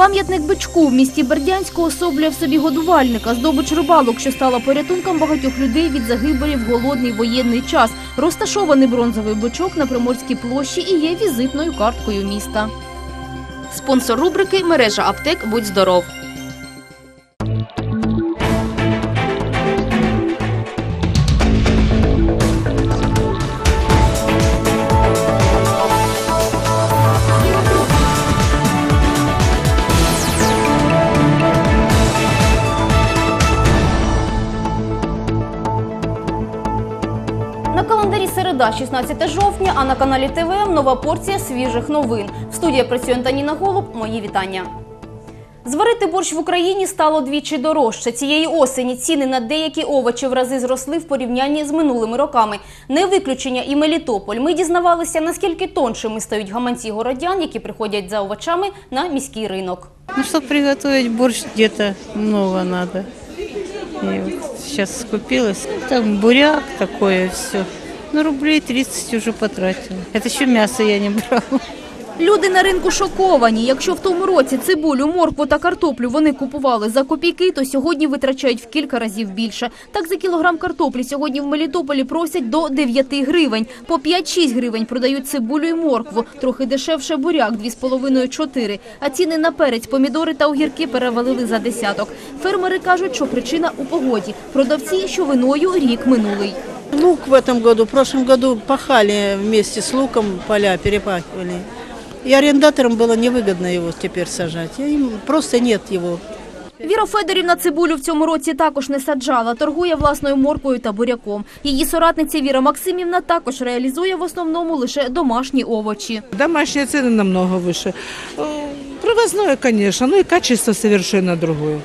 Пам'ятник бичку в місті Бердянську особлює в собі годувальника, здобич рибалок, що стала порятунком багатьох людей від загибелі в голодний воєнний час. Розташований бронзовий бичок на Приморській площі і є візитною карткою міста. Спонсор рубрики мережа аптек Будь здоров. Середа, 16 жовтня, а на каналі ТВМ нова порція свіжих новин. В студії працює Антоніна Голуб. Мої вітання. Зварити борщ в Україні стало двічі дорожче. Цієї осені ціни на деякі овочі в рази зросли в порівнянні з минулими роками. Не виключення і Мелітополь. Ми дізнавалися, наскільки тоншими стають гаманці городян, які приходять за овочами на міський ринок. Ну, чтобы приготовить борщ, где-то много надо. И вот сейчас скупилась. Там буряк такое все. Ну, рублей 30 уже потратила. Это еще мясо я не брала. Люди на ринку шоковані. Якщо в тому році цибулю, моркву та картоплю вони купували за копійки, то сьогодні витрачають в кілька разів більше. Так за кілограм картоплі сьогодні в Мелітополі просять до 9 гривень. По 5-6 гривень продають цибулю і моркву. Трохи дешевше буряк 2,5-4. А ціни на перець, помідори та огірки перевалили за десяток. Фермери кажуть, що причина у погоді. Продавці, що виною рік минулий. Лук в этом году, в прошлом году пахали вместе с луком, поля перепахивали. И арендаторам было невыгодно его теперь сажать. И Им просто нет его. Віра Федорівна цибулю в цьому році також не саджала, торгує власною морквою та буряком. Її соратниця Віра Максимівна також реалізує в основному лише домашні овочі. Домашние цены намного выше. Э, Привозное, конечно, но и качество совершенно другое.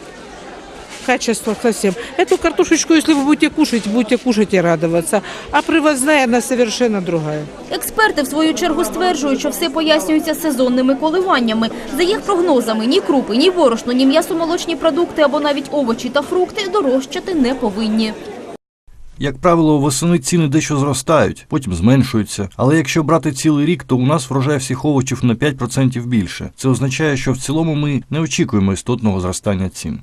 Качество совсем. Эту картошечку, если вы будете кушать, будете кушать и радоваться. А привозная, она совершенно другая. Експерти в свою чергу стверджують, що все пояснюється сезонними коливаннями. За їх прогнозами, ні крупи, ні борошно, ні м'ясомолочні продукти або навіть овочі та фрукти дорожчати не повинні. Як правило, восени ціни дещо зростають, потім зменшуються. Але якщо брати цілий рік, то у нас врожай всіх овочів на 5% більше. Це означає, що в цілому ми не очікуємо істотного зростання цін.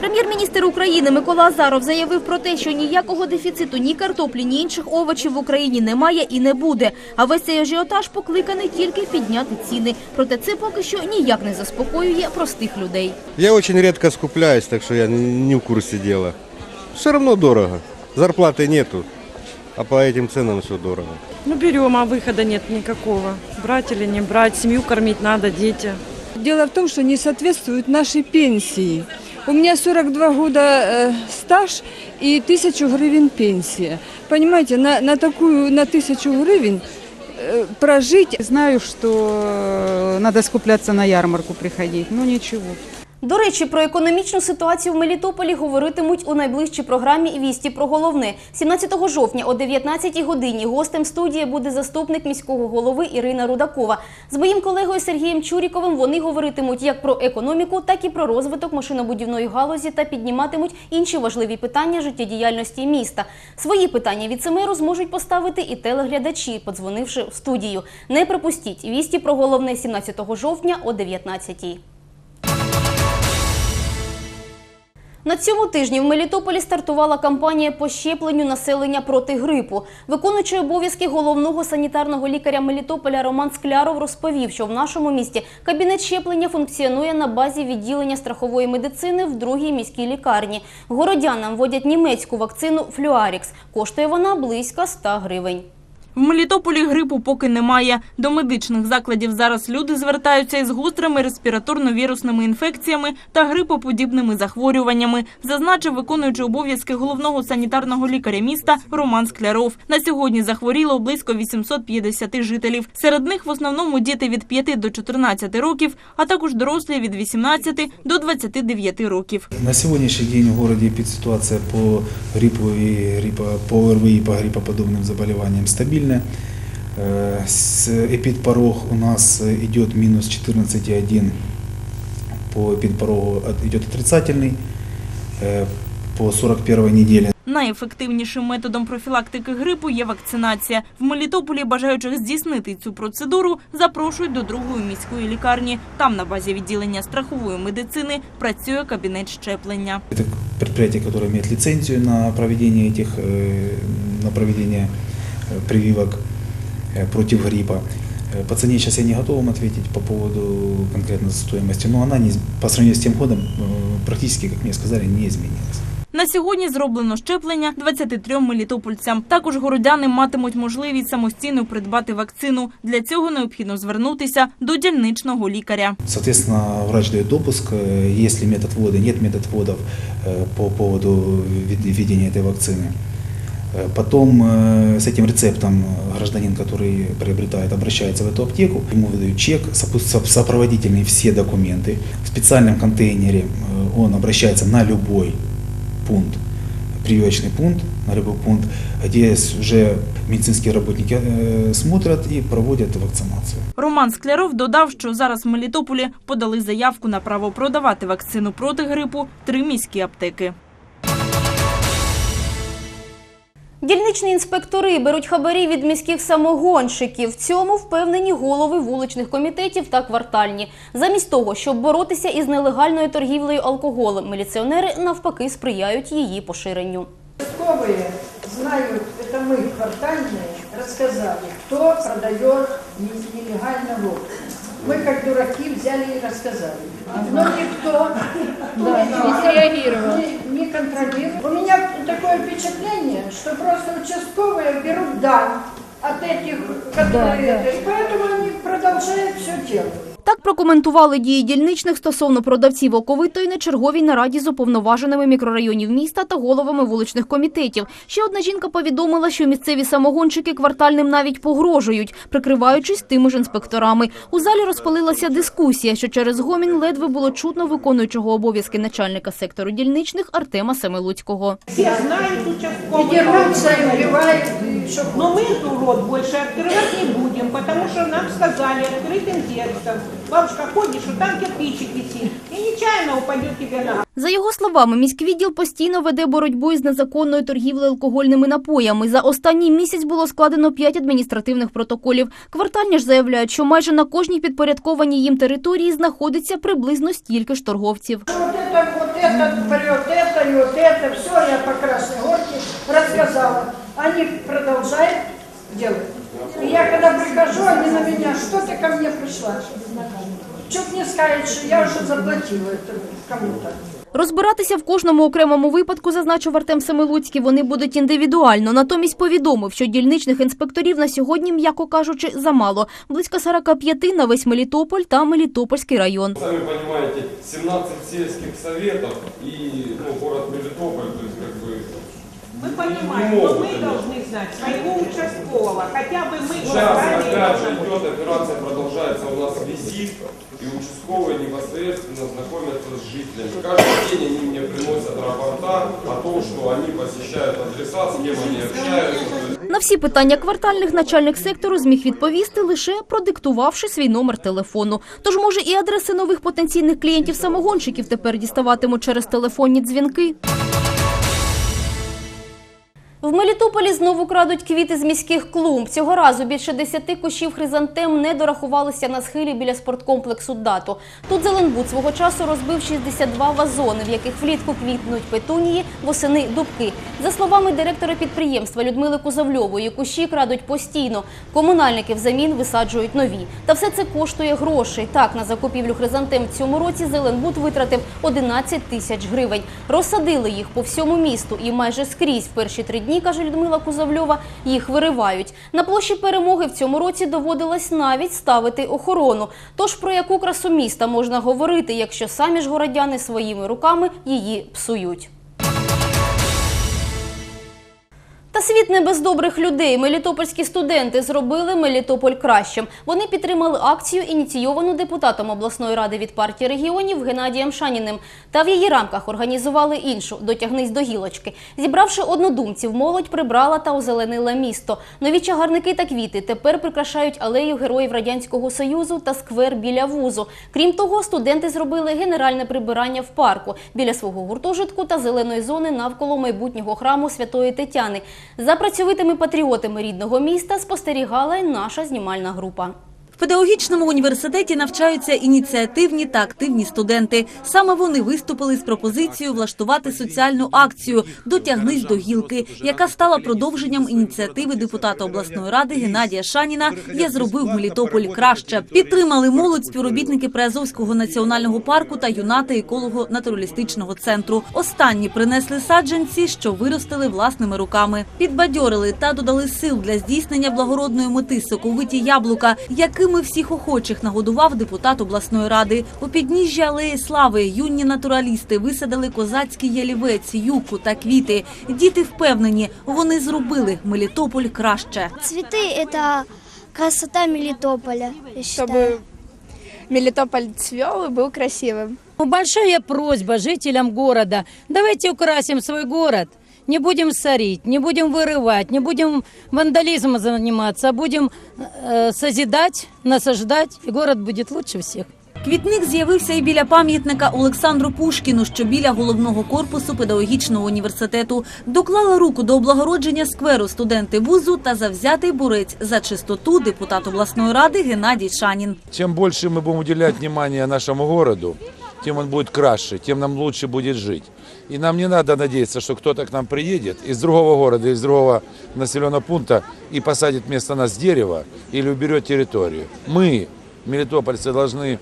Прем'єр-міністр України Микола Азаров заявив про те, що ніякого дефіциту ні картоплі, ні інших овочів в Україні немає і не буде. А весь цей ажіотаж покликаний тільки підняти ціни. Проте це поки що ніяк не заспокоює простих людей. Я очень редко скупляюсь, так что я не в курсе дела. Все равно дорого. Зарплаты нету, а по этим ценам все дорого. Ну, берем, а выхода нет никакого. Брать или не брать, семью кормить надо, дети. Дело в том, что не соответствуют нашей пенсии. У меня 42 года э, стаж и 1000 гривен пенсия. Понимаете, на, на такую, на 1000 гривен э, прожить Знаю, что э, надо скупляться на ярмарку приходить, но ничего. До речі, про економічну ситуацію в Мелітополі говоритимуть у найближчій програмі «Вісті про головне». 17 жовтня о 19 годині гостем студії буде заступник міського голови Ірина Рудакова. З моїм колегою Сергієм Чуріковим вони говоритимуть як про економіку, так і про розвиток машинобудівної галузі та підніматимуть інші важливі питання життєдіяльності міста. Свої питання віцемеру зможуть поставити і телеглядачі, подзвонивши в студію. Не пропустіть «Вісті про головне» 17 жовтня о 19 На цьому тижні в Мелітополі стартувала кампанія по щепленню населення проти грипу. Виконуючий обов'язки головного санітарного лікаря Мелітополя Роман Скляров розповів, що в нашому місті кабінет щеплення функціонує на базі відділення страхової медицини в другій міській лікарні. Городянам вводять німецьку вакцину Флюарікс. Коштує вона близько 100 гривень. В Мелітополі грипу поки немає. До медичних закладів зараз люди звертаються із гострими респіраторно-вірусними інфекціями та грипоподібними захворюваннями, зазначив виконуючий обов'язки головного санітарного лікаря міста Роман Скляров. На сьогодні захворіло близько 850 жителів. Серед них в основному діти від 5 до 14 років, а також дорослі від 18 до 29 років. На сегодняшний день в городе эпидситуация по гриппу и гриппо, по ОРВИ и по гриппоподобным заболеваниям стабильная Э, С эпидпорог у нас идет минус 14,1 по эпидпорогу от- идет отрицательный. Э, по 41 неделе. Найефективнішим методом профілактики грипу є вакцинація. В Мелітополі бажаючих здійснити цю процедуру запрошують до другої міської лікарні. Там на базі відділення страхової медицини працює кабінет щеплення. Это предприятие, которое имеет лицензию на проведение этих, э, на проведение э, прививок э, против гриппа. Э, По цене сейчас я не готов вам ответить по поводу конкретно стоимости, но она не, из- по сравнению с тем годом э, практически, как мне сказали, не изменилась. На сьогодні зроблено щеплення 23 мелітопольцям. Також городяни матимуть можливість самостійно придбати вакцину. Для цього необхідно звернутися до дільничного лікаря. Соответственно, врач дает допуск, э, есть ли метод ввода, нет методводов э, по поводу введ- введения этой вакцины. Э, Потом э, с этим рецептом гражданин, который приобретает, обращается в эту аптеку, ему выдают чек, сопу- соп- сопроводительные все документы. В специальном контейнере э, он обращается на любой пункт, прививочный пункт, на любой пункт, где с- уже медицинские работники э, смотрят и проводят вакцинацию. Роман Скляров додав, що зараз в Мелітополі подали заявку на право продавати вакцину проти грипу три міські аптеки. Дільничні інспектори беруть хабарі від міських самогонщиків. В цьому впевнені голови вуличних комітетів та квартальні. Замість того, щоб боротися із нелегальною торгівлею алкоголем, міліціонери навпаки сприяють її поширенню. Участковые знают, это мы, квартальные, рассказали, кто продает не- нелегально водку. Мы, как дураки, взяли и рассказали. Но никто не реагировал, не, не контролирует. У меня такое впечатление, что просто участковые берут дань от этих, которые... это, и поэтому они продолжают все делать. Так прокоментували дії дільничних стосовно продавців оковитої на черговій нараді з уповноваженими мікрорайонів міста та головами вуличних комітетів. Ще одна жінка повідомила, що місцеві самогонщики квартальним навіть погрожують, прикриваючись тими ж інспекторами. У залі розпалилася дискусія, що через гомін ледве було чутно виконуючого обов'язки начальника сектору дільничних Артема Семилуцького. Все знают участковые. И дерутся, и убивают, и что Но мы эту рот больше открывать не будем, потому что нам сказали открытым текстом. Бабушка, ходишь, что там кирпичик висит, и нечаянно упадет тебе на За його словами, міськвідділ постійно веде боротьбу із незаконною торгівлею алкогольними напоями. За останній місяць було складено 5 адміністративних протоколів. Квартальні ж заявляють, що майже на кожній підпорядкованій їм території знаходиться приблизно стільки ж торговців. Вот это, вот это, врет это и вот это, все я по Красной Горке рассказала. Они продолжают делать. И я когда прихожу, они на меня, что ты ко мне пришла? Чуть не сказать, что я уже заплатила это кому-то. Розбиратися в кожному окремому випадку, зазначив Артем Семилуцький, вони будуть індивідуально. Натомість повідомив, що дільничних інспекторів на сьогодні, м'яко кажучи, замало. Близько 45 на весь Мелітополь та Мелітопольський район. Сами понимаете, 17 сельских советов и ну, город Мелитополь, Мы не понимаем, но могут мы они. должны знать своего участкового, хотя бы мы Сейчас квартальные опять же должны быть. идет операция, продолжается у нас визит, и участковые непосредственно знакомятся с жителями. Каждый день они мне приносят рапорта о том, что они посещают адреса, с кем они общаются. То есть На всі питання квартальних начальник сектору зміг відповісти лише продиктувавши свій номер телефону. Тож, може, і адреси нових потенційних клієнтів самогонщиків тепер діставатимуть через телефонні дзвінки. В Мелітополі знову крадуть квіти з міських клумб. Цього разу більше десяти кущів хризантем не дорахувалися на схилі біля спорткомплексу «Дато». Тут Зеленбуд свого часу розбив 62 вазони, в яких влітку квітнуть петунії, восени – дубки. За словами директора підприємства Людмили Кузовльової, кущі крадуть постійно. Комунальники взамін висаджують нові. Та все це коштує грошей. Так, на закупівлю хризантем в цьому році Зеленбуд витратив 11 тисяч гривень. Розсадили їх по всьому місту і майже скрізь в перші три дні, каже Людмила Кузовльова, їх виривають. На площі перемоги в цьому році доводилось навіть ставити охорону. Тож про яку красу міста можна говорити, якщо самі ж городяни своїми руками її псують? Та світ не без добрих людей. Мелітопольські студенти зробили Мелітополь кращим. Вони підтримали акцію, ініційовану депутатом обласної ради від партії регіонів Геннадієм Шаніним. Та в її рамках організували іншу «Дотягнись до гілочки». Зібравши однодумців, молодь прибрала та озеленила місто. Нові чагарники та квіти тепер прикрашають алею героїв Радянського Союзу та сквер біля вузу. Крім того, студенти зробили генеральне прибирання в парку біля свого гуртожитку та зеленої зони навколо майбутнього храму Святої Тетяни. За працьовитими патріотами рідного міста спостерігала й наша знімальна група. В педагогічному університеті навчаються ініціативні та активні студенти. Саме вони виступили з пропозицією влаштувати соціальну акцію «Дотягнись до гілки», яка стала продовженням ініціативи депутата обласної ради Геннадія Шаніна «Я зробив Мелітополь краще». Підтримали молодь співробітники Приазовського національного парку та юнати еколого-натуралістичного центру. Останні принесли саджанці, що виростили власними руками. Підбадьорили та додали сил для здійснення благородної мети соковиті яблука, якими всіх охочих нагодував депутат обласної ради. У підніжжі алеї слави юні натуралісти висадили козацький ялівець, юку та квіти. Діти впевнені, вони зробили Мелітополь краще. Цветы – это красота Мелитополя, я считаю. Чтобы Мелитополь цвел и был красивым. Большая просьба жителям города. Давайте украсим свой город. Не будем сорить, не будем вырывать, не будем вандализмом заниматься, а будем э, созидать, насаждать, и город будет лучше всех. Квітник з'явився і біля пам'ятника Олександру Пушкіну, що біля головного корпусу педагогічного університету. Доклали руку до облагородження скверу студенти вузу та завзятий борець за чистоту депутат обласної ради Геннадій Шанін. Чем больше мы будем уделять внимания нашему городу, тем он будет краше, тем нам лучше будет жить. И нам не надо надеяться, что кто-то к нам приедет из другого города, из другого населенного пункта и посадит вместо нас дерево или уберет территорию. Мы, мелитопольцы, должны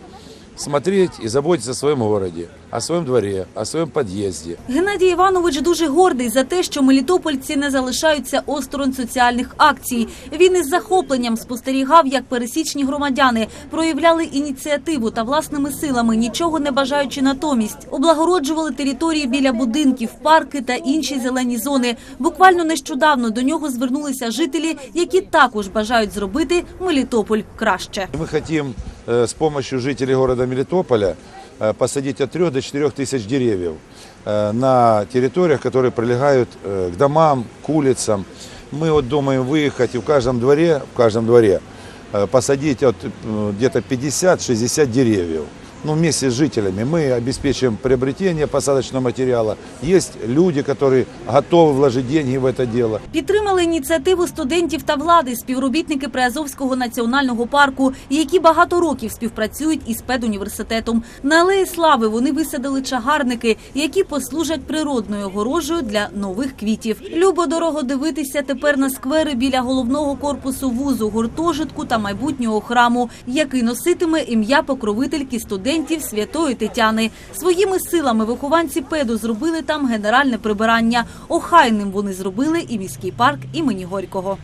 смотреть и заботиться о своем городе, о своем дворе, о своем подъезде. Геннадій Іванович дуже гордий за те, що мелітопольці не залишаються осторонь соціальних акцій. Він із захопленням спостерігав, як пересічні громадяни проявляли ініціативу та власними силами, нічого не бажаючи натомість, облагороджували території біля будинків, парки та інші зелені зони. Буквально нещодавно до нього звернулися жителі, які також бажають зробити Мелітополь краще. Мы хотим э, с помощью жителей города Мелитополя э, посадить от 3 до 4 тысяч деревьев э, на территориях, которые прилегают э, к домам, к улицам. Мы вот думаем выехать и в каждом дворе, в каждом дворе э, посадить от э, где-то 50-60 деревьев. Ну, вместе с жителями мы обеспечим приобретение посадочного материала. Есть люди, которые готовы вложить деньги в это дело. Підтримали ініціативу студентів та влади, співробітники Приазовського національного парку, які багато років співпрацюють із педуніверситетом. На алеї слави вони висадили чагарники, які послужать природною огорожею для нових квітів. Любо дорого дивитися тепер на сквери біля головного корпусу вузу, гуртожитку та майбутнього храму, який носитиме ім'я покровительки студентів Святої Тетяни. Своїми силами вихованці педу зробили там генеральне прибирання. Охайним вони зробили і міський парк імені Горького.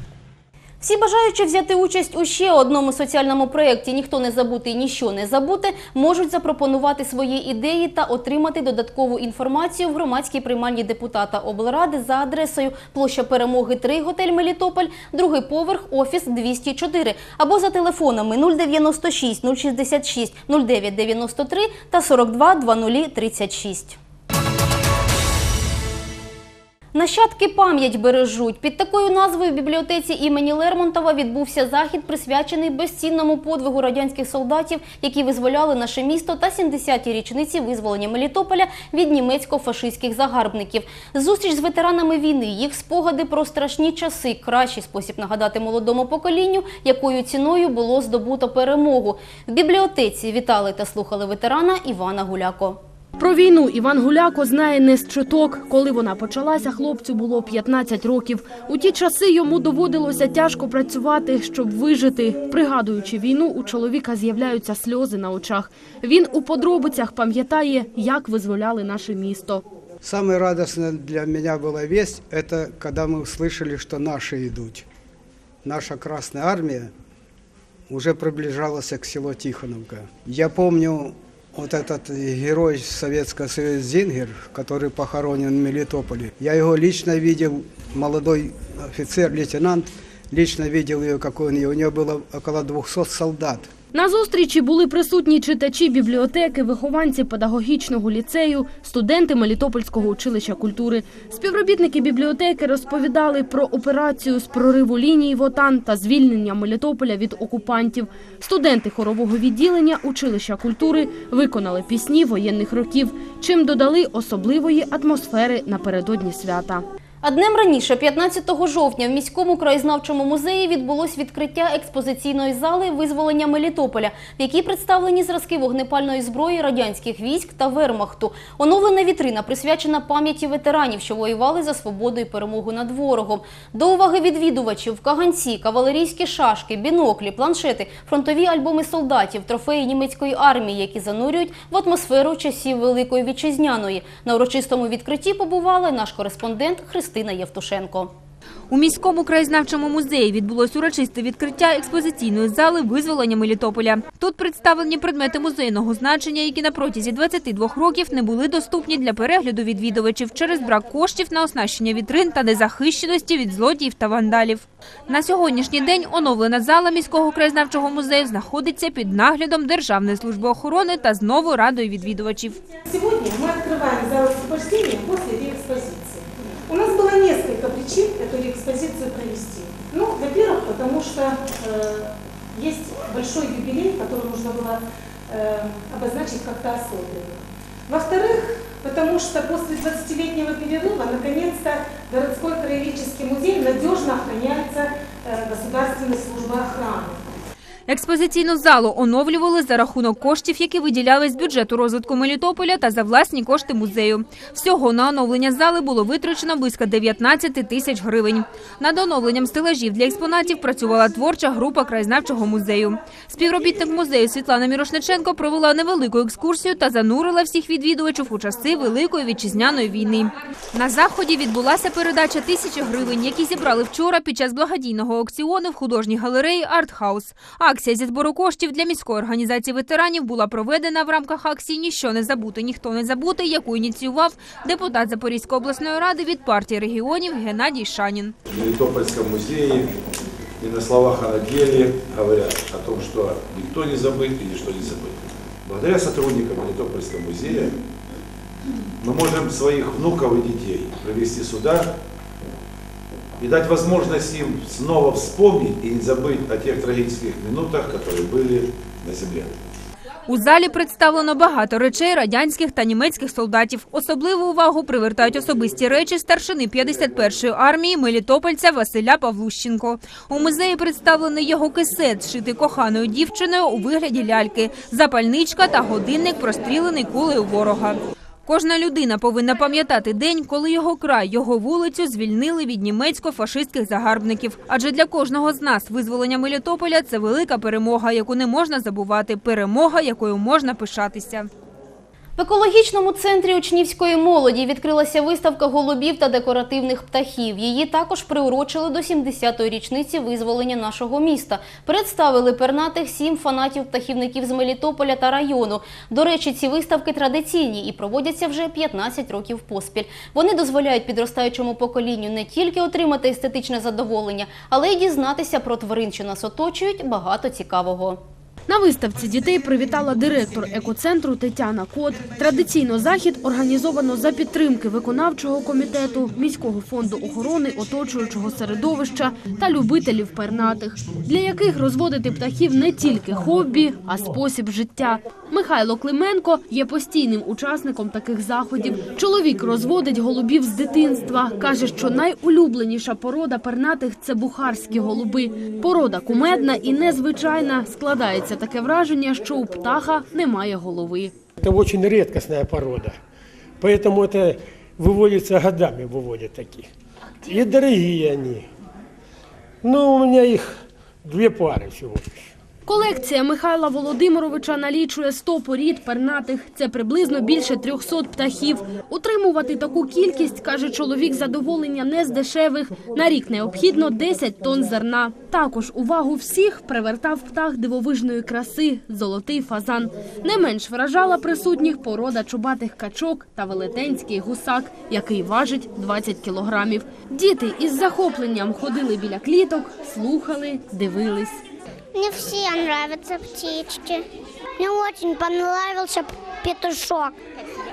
Всі бажаючі взяти участь у ще одному соціальному проєкті «Ніхто не забути, ніщо не забути» можуть запропонувати свої ідеї та отримати додаткову інформацію в громадській приймальні депутата облради за адресою площа Перемоги 3, готель Мелітополь, другий поверх, офіс 204 або за телефонами 096 066 0993 та 42 00 36. Нащадки пам'ять бережуть. Під такою назвою в бібліотеці імені Лермонтова відбувся захід, присвячений безцінному подвигу радянських солдатів, які визволяли наше місто та 70-ті річниці визволення Мелітополя від німецько-фашистських загарбників. Зустріч з ветеранами війни, їх спогади про страшні часи – кращий спосіб нагадати молодому поколінню, якою ціною було здобуто перемогу. В бібліотеці вітали та слухали ветерана Івана Гуляко. Про війну Іван Гуляко знає не з чуток. Коли вона почалася, хлопцю було 15 років. У ті часи йому доводилося тяжко працювати, щоб вижити. Пригадуючи війну, у чоловіка з'являються сльози на очах. Він у подробицях пам'ятає, як визволяли наше місто. Самая радостная для меня была весть, это когда мы услышали, что наши идут. Наша Красная Армия уже приближалась к селу Тихоновка. Я помню вот этот герой Советского Союза Зингер, который похоронен в Мелитополе. Я его лично видел, молодой офицер, лейтенант, лично видел ее, какой он, у него было около 200 солдат. на зустрічі були присутні читачі бібліотеки, вихованці педагогічного ліцею, студенти Мелітопольського училища культури. Співробітники бібліотеки розповідали про операцію з прориву лінії ВОТАН та звільнення Мелітополя від окупантів. Студенти хорового відділення училища культури виконали пісні воєнних років, чим додали особливої атмосфери напередодні свята. А днем раніше, 15 жовтня, в міському краєзнавчому музеї відбулось відкриття експозиційної зали визволення Мелітополя, в якій представлені зразки вогнепальної зброї радянських військ та вермахту. Оновлена вітрина присвячена пам'яті ветеранів, що воювали за свободу і перемогу над ворогом. До уваги відвідувачів каганці, кавалерійські шашки, біноклі, планшети, фронтові альбоми солдатів, трофеї німецької армії, які занурюють в атмосферу часів Великої Вітчизняної. На урочистому відкритті побувала наш кореспондент Христина Євтушенко. У міському краєзнавчому музеї відбулось урочисте відкриття експозиційної зали визволення Мелітополя. Тут представлені предмети музейного значення, які на протязі 22 років не були доступні для перегляду відвідувачів через брак коштів на оснащення вітрин та незахищеності від злодіїв та вандалів. На сьогоднішній день оновлена зала міського краєзнавчого музею знаходиться під наглядом Державної служби охорони та знову радою відвідувачів. Сегодня мы открываем зал освобождения после реэкспозиции. У нас было несколько причин эту реэкспозицию провести. Ну, во-первых, потому что э, есть большой юбилей, который нужно было э, обозначить как-то особенно. Во-вторых, потому что после 20-летнего перерыва, наконец-то, городской краеведческий музей надежно охраняется э, Государственной службой охраны. Експозиційну залу оновлювали за рахунок коштів, які виділялись з бюджету розвитку Мелітополя та за власні кошти музею. Всього на оновлення зали було витрачено близько 19 тисяч гривень. Над оновленням стелажів для експонатів працювала творча група краєзнавчого музею. Співробітник музею Світлана Мірошниченко провела невелику екскурсію та занурила всіх відвідувачів у часи Великої вітчизняної війни. На заході відбулася передача тисячі гривень, які зібрали вчора під час благодійного аукціону в художній галереї «Артхаус». Акція зі збору коштів для міської організації ветеранів була проведена в рамках акції «Ніщо не забути, ніхто не забути», яку ініціював депутат Запорізької обласної ради від партії регіонів Геннадій Шанін. В Мелитопольском музее и на словах о деле говорят о том, что никто не забыт и ничто не забыто. Благодаря сотрудникам Мелитопольского музея мы можем своих внуков и детей привести сюда и дать возможность им снова вспомнить и не забыть о тех трагических минутах, которые были на земле. У залі представлено багато речей радянських та німецьких солдатів. Особливу увагу привертають особисті речі старшини 51-ї армії Мелітопольця Василя Павлущенко. У музеї представлений його кисет, зшитий коханою дівчиною у вигляді ляльки, запальничка та годинник, прострілений кулею ворога. Кожна людина повинна пам'ятати день, коли його край, його вулицю звільнили від німецько-фашистських загарбників. Адже для кожного з нас визволення Мелітополя – це велика перемога, яку не можна забувати, перемога, якою можна пишатися. В екологічному центрі учнівської молоді відкрилася виставка голубів та декоративних птахів. Її також приурочили до 70-ї річниці визволення нашого міста. Представили пернатих сім фанатів-птахівників з Мелітополя та району. До речі, ці виставки традиційні і проводяться вже 15 років поспіль. Вони дозволяють підростаючому поколінню не тільки отримати естетичне задоволення, але й дізнатися про тварин, що нас оточують, багато цікавого. На виставці дітей привітала директор екоцентру Тетяна Кот. Традиційно захід організовано за підтримки виконавчого комітету, міського фонду охорони оточуючого середовища та любителів пернатих, для яких розводити птахів не тільки хобі, а спосіб життя. Михайло Клименко є постійним учасником таких заходів. Чоловік розводить голубів з дитинства. каже, що найулюбленіша порода пернатих це бухарські голуби. Порода кумедна і незвичайна. Складається таке враження, що у птаха немає голови. Это очень редкостная порода. Поэтому это выводится годами, выводят таких. И дорогие они. Ну, у меня их две пары всего лишь. Колекція Михайла Володимировича налічує 100 порід пернатих. Це приблизно більше 300 птахів. Утримувати таку кількість, каже чоловік, задоволення не з дешевих. На рік необхідно 10 тонн зерна. Також увагу всіх привертав птах дивовижної краси – золотий фазан. Не менш вражала присутніх порода чубатих качок та велетенський гусак, який важить 20 кілограмів. Діти із захопленням ходили біля кліток, слухали, дивились. Мне все нравятся птички. Мне очень понравился петушок.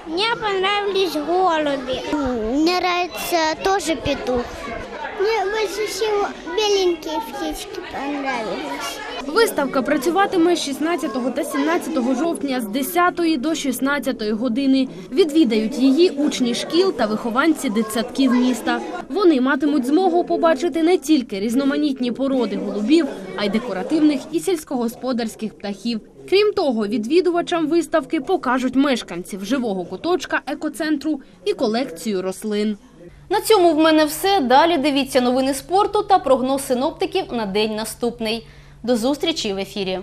Мне понравились голуби. Мне нравится тоже петух. Мне больше всего беленькие птички понравились. Виставка працюватиме 16 та 17 жовтня з 10 до 16 години. Відвідають її учні шкіл та вихованці дитсадків міста. Вони матимуть змогу побачити не тільки різноманітні породи голубів, а й декоративних і сільськогосподарських птахів. Крім того, відвідувачам виставки покажуть мешканців живого куточка екоцентру і колекцію рослин. На цьому в мене все. Далі дивіться новини спорту та прогноз синоптиків на день наступний. До зустрічі в ефірі.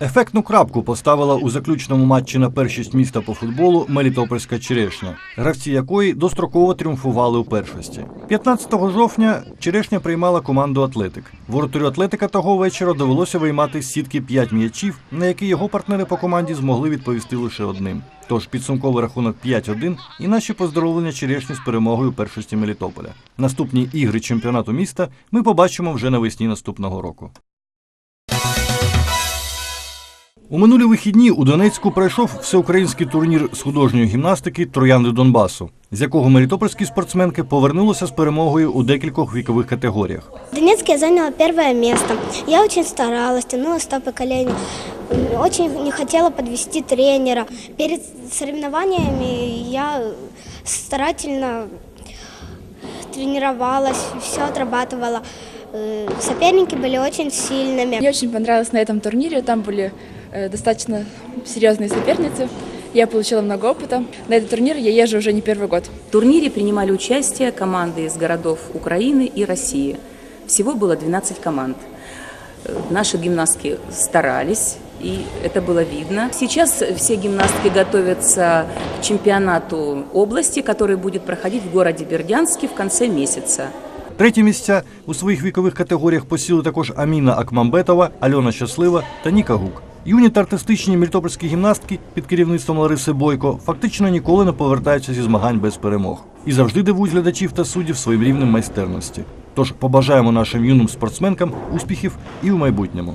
Ефектну крапку поставила у заключному матчі на першість міста по футболу Мелітопольська Черешня, гравці якої достроково тріумфували у першості. 15 жовтня Черешня приймала команду Атлетик. Воротарю Атлетика того вечора довелося виймати з сітки 5 м'ячів, на які його партнери по команді змогли відповісти лише одним. Тож підсумковий рахунок 5-1 і наші поздоровлення Черешні з перемогою першості Мелітополя. Наступні ігри чемпіонату міста ми побачимо вже навесні наступного року. У минулі вихідні у Донецьку пройшов всеукраїнський турнір з художньої гімнастики Троянди Донбасу, з якого мелітопольські спортсменки повернулися з перемогою у декількох вікових категоріях. В Донецке я заняла первое место. Я очень старалась, тянула стопы колени. Очень не хотела подвести тренера. Перед соревнованиями я старательно тренировалась, все отрабатывала. Э, Соперники были очень сильными. Мне очень понравилось на этом турнире. Там были э, достаточно серьезные соперницы. Я получила много опыта. На этот турнир я езжу уже не первый год. В турнире принимали участие команды из городов Украины и России. Всего было 12 команд. Э, Наши гимнастки старались, и это было видно. Сейчас все гимнастки готовятся к чемпионату области, который будет проходить в городе Бердянске в конце месяца. Треті місця у своїх вікових категоріях посіли також Аміна Акмамбетова, Альона Щаслива та Ніка Гук. Юні та артистичні мелітопольські гімнастки під керівництвом Лариси Бойко фактично ніколи не повертаються зі змагань без перемог і завжди дивують глядачів та суддів своїм рівнем майстерності. Тож побажаємо нашим юним спортсменкам успіхів і у майбутньому.